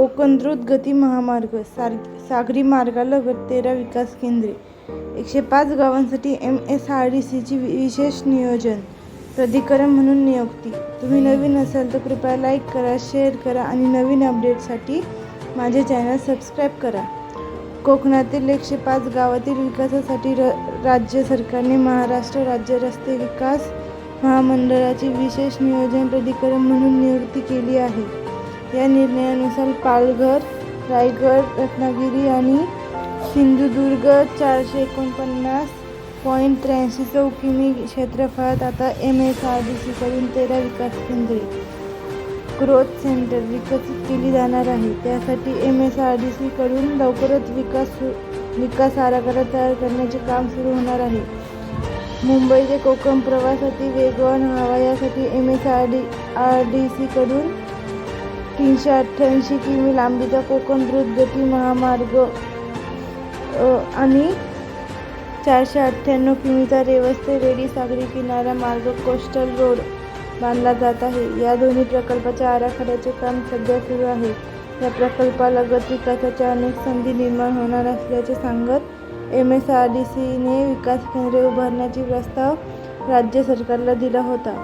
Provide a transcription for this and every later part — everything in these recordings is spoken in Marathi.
कोकण द्रुत गती महामार्ग सार सागरी मार्गालगत तेरा विकास केंद्रे एकशे पाच गावांसाठी एम एस आर डी सीची विशेष नियोजन प्राधिकरण म्हणून नियुक्ती. तुम्ही नवीन असाल तर कृपया लाईक करा शेअर करा आणि नवीन अपडेटसाठी माझे चॅनल सबस्क्राईब करा. कोकणातील एकशे पाच गावातील विकासासाठी र राज्य सरकारने महाराष्ट्र राज्य रस्ते विकास महामंडळाची विशेष नियोजन प्राधिकरण म्हणून नियुक्ती केली आहे. या निर्णयानुसार पालघर रायगड रत्नागिरी आणि सिंधुदुर्ग चारशे एकोणपन्नास पॉईंट त्र्याऐंशी चौ किमी क्षेत्रफळात आता एम एस आर डी सीकडून तेरा विकास केंद्रे ग्रोथ सेंटर विकसित केली जाणार आहे त्यासाठी एम एस आर डी सीकडून लवकरच विकास सु विकास आराखडा तयार करण्याचे काम सुरू होणार आहे. मुंबई ते कोकण प्रवासासाठी वेगवान व्हावा यासाठी M S R D R D सीकडून तीनशे अठ्ठ्याऐंशी किमी लांबीचा कोकण द्रुतगती महामार्ग आणि चारशे अठ्ठ्याण्णव किमीचा रेवस्ते रेडी सागरी किनारा मार्ग कोस्टल रोड बांधला जात आहे. या दोन्ही प्रकल्पाच्या आराखड्याचे काम सध्या सुरू आहे. या प्रकल्पालगत विकासाच्या अनेक संधी निर्माण होणार असल्याचे सांगत एम एस आर डी सीने विकास केंद्रे उभारण्याचा प्रस्ताव राज्य सरकारला दिला होता.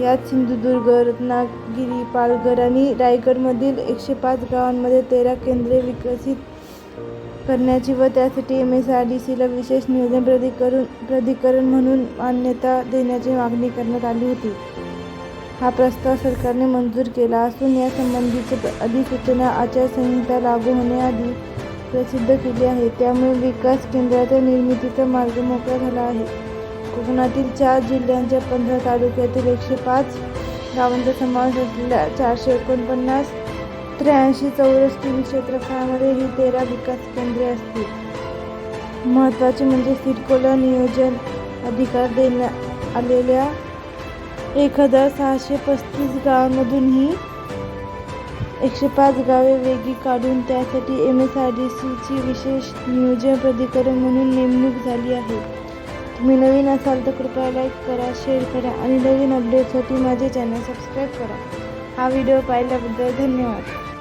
यात सिंधुदुर्ग रत्नागिरी पालघर आणि रायगडमधील एकशे पाच गावांमध्ये तेरा केंद्रे विकसित करण्याची व त्यासाठी एम एस आर डी सीला विशेष नियोजन प्राधिकरण प्राधिकरण म्हणून मान्यता देण्याची मागणी करण्यात आली होती. हा प्रस्ताव सरकारने मंजूर केला असून यासंबंधीची अधिसूचना आचारसंहिता लागू होण्याआधी प्रसिद्ध केली आहे. त्यामुळे विकास केंद्राच्या निर्मितीचा मार्ग मोकळा झाला आहे. कोकणातील चार जिल्ह्यांच्या पंधरा तालुक्यातील एकशे पाच गावांचा समावेश असलेल्या चारशे एकोणपन्नास त्र्याऐंशी चौरस किमी क्षेत्रफळामध्ये ही तेरा विकास केंद्रे असतील. महत्त्वाचे म्हणजे सिडकोला नियोजन अधिकार देण्यात आलेल्या एक हजार सहाशे पस्तीस गावांमधूनही एकशे पाच गावे वेगळी काढून त्यासाठी एम एस आर डी सीची विशेष नियोजन प्राधिकरण म्हणून नेमणूक झाली आहे. तुम्ही नवीन असाल तर कृपया लाईक करा शेअर करा आणि नवीन अपडेटसाठी माझे चॅनल सबस्क्राईब करा. हा व्हिडिओ पाहिल्याबद्दल धन्यवाद.